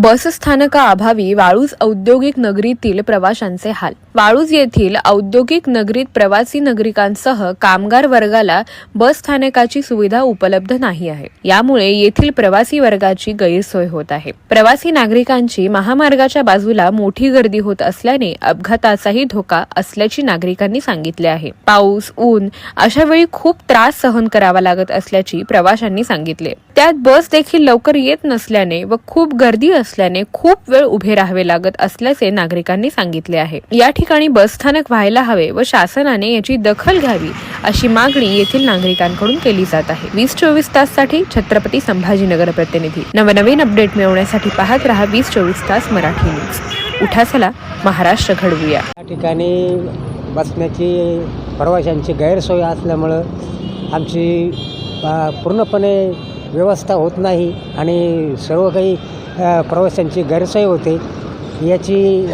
बसस्थानकाअभावी वाळूज औद्योगिक नगरीतील प्रवाशांचे हाल. वाळूज येथील औद्योगिक नगरीत प्रवासी नागरिकांसह कामगार वर्गाला बस स्थानकाची सुविधा उपलब्ध नाही आहे. यामुळे येथील प्रवासी वर्गाची गैरसोय होत आहे. प्रवासी नागरिकांची महामार्गाच्या बाजूला मोठी गर्दी होत असल्याने अपघाताचाही धोका असल्याची नागरिकांनी सांगितले आहे. पाऊस ऊन अशा वेळी खूप त्रास सहन करावा लागत असल्याची प्रवाशांनी सांगितले. त्यात बस देखील लवकर येत नसल्याने व खूप गर्दी असल्याने खूप वेळ उभे राहावे लागत असल्याचे नागरिकांनी सांगितले आहे. या ठिकाणी बसस्थानक व्हायला हवे व शासनाने याची दखल घ्यावी अशी मागणी येथील नागरिकांकडून केली जात आहे. वीस चोवीस ताससाठी छत्रपती संभाजीनगर प्रतिनिधी. नवनवीन अपडेट मिळवण्यासाठी पाहत रहा वीस चोवीस तास मराठी न्यूज. उठा चला महाराष्ट्र घडवूया. या ठिकाणी बसण्याची प्रवाशांची गैरसोय असल्यामुळं आमची पूर्णपणे व्यवस्था होत नाही आणि सर्व काही प्रवाशांची गैरसोय होते. याची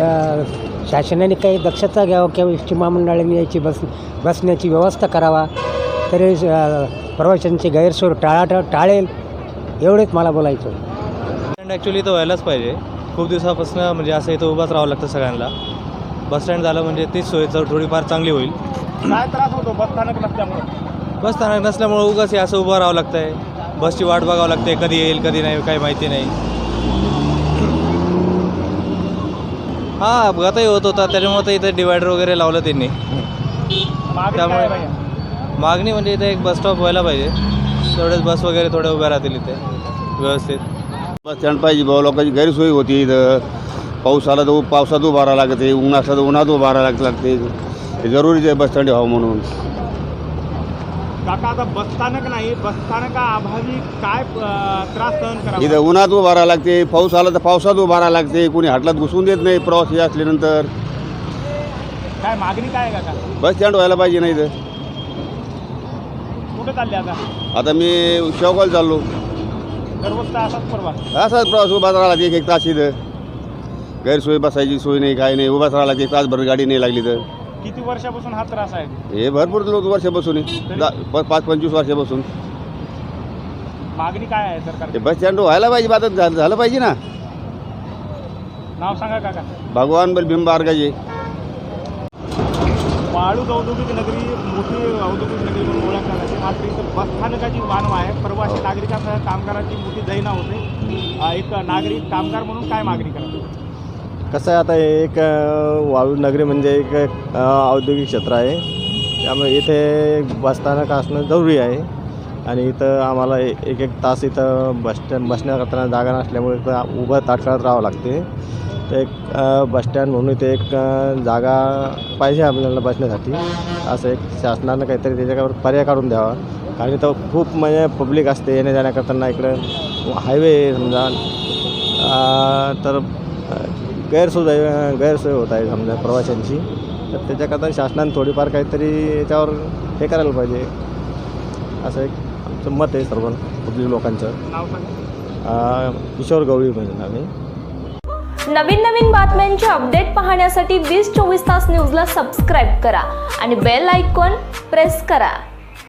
शासनाने काही दक्षता घ्यावं किंवा एस टी महामंडळाने याची बस बसण्याची व्यवस्था करावा. तरी प्रवाशांची गैरसोय टाळा टाळेल एवढेच मला बोलायचं होतं. स्टँड ॲक्च्युली इथं व्हायलाच पाहिजे. खूप दिवसापासून म्हणजे असं इथं उभाच राहावं लागतं सगळ्यांना. बस स्टँड झालं म्हणजे तीच सोय तर थोडीफार चांगली होईल. काय त्रास होतो बस स्थानक नसल्यामुळे? बस स्थानक नसल्यामुळं उगाच हे असं उभं राहावं लागतं आहे बसची वाट बघावं लागते. कधी येईल कधी नाही काही माहिती नाही. हां अपघातही होत होता. त्याच्यामुळं तर इथं डिवायडर वगैरे लावलं त्यांनी. त्यामुळे-? मागणी म्हणजे इथे एक बस स्टॉप व्हायला पाहिजे. तेवढेच बस वगैरे थोड्या उभ्या राहतील इथे व्यवस्थित. बस स्टँड पाहिजे भाऊ. लोकांची गैरसोय होती इथं. पाऊस आला तर पावसात उभा राहावं लागते ऊन असलं तर उन्हात उभा राहावं लाग- लागते. हे जरुरीच आहे बस स्टँड व्हावं म्हणून. काका आता बस स्थानक नाही काय त्रास सहन इथं उन्हात उभा राहावं लागते पाऊस आला तर पावसात उभा राहावं लागते कोणी हाटलात घुसून देत नाही प्रवासी असल्यानंतर. काय मागणी काय आहे काका? बस स्टँड व्हायला पाहिजे नाही इथं. कुठे चालले आता? आता मी शेवगाव चाललो. असाच परवा असाच प्रवास उभा राहावा लागते एक एक तास इथं. गैरसोय बसायची सोय नाही काय नाही उभाच राहावं लागते एक तासभर गाडी नाही लागली तर. किती वर्षापासून हा त्रास आहे? हे भरपूर लोक वर्षापासून आहे. दा- प- पाच पंचवीस वर्षापासून. मागणी काय आहे सरकार बस स्टँड व्हायला पाहिजे आता झालं झालं पाहिजे ना. नाव सांगा काका. भगवान बल भीम बारगाजे. वाळूज औद्योगिक नगरी मोठी औद्योगिक नगरी म्हणून ओळखल्या जाते मात्र इथं बस स्थानकाची मानव आहे. प्रवासी नागरिकांसह कामगारांची मोठी दैना होते. अं, एक नागरिक कामगार म्हणून काय मागणी करा कसं आहे आता एक वाळू नगरी म्हणजे एक औद्योगिक क्षेत्र आहे. त्यामुळे इथे बसस्थानक असणं जरुरी आहे. आणि इथं आम्हाला एक एक तास इथं बस स्टँड बसण्याकरता जागा नसल्यामुळे इथं उभं ताटकळत राहावं लागते. तर एक बसस्टँड बस स्टँड म्हणून इथे एक जागा पाहिजे आपल्याला बसण्यासाठी. असं एक शासनानं काहीतरी त्याच्यावर पर्याय काढून द्यावा. कारण इथं खूप म्हणजे पब्लिक असते येण्या जाण्याकरताना इकडं हायवे समजा. तर गैरसोय गैरसोय होत आहे समजा प्रवाशांची. तर त्याच्याकरता शासनाने थोडीफार काहीतरी याच्यावर हे करायला पाहिजे. असं एक आमचं मत आहे सर्व पब्लिक लोकांचं. किशोर गवळी म्हणजे आम्ही. नवीन नवीन बातम्यांचे अपडेट पाहण्यासाठी वीस चोवीस तास न्यूजला सबस्क्राईब करा आणि बेल आयकॉन प्रेस करा.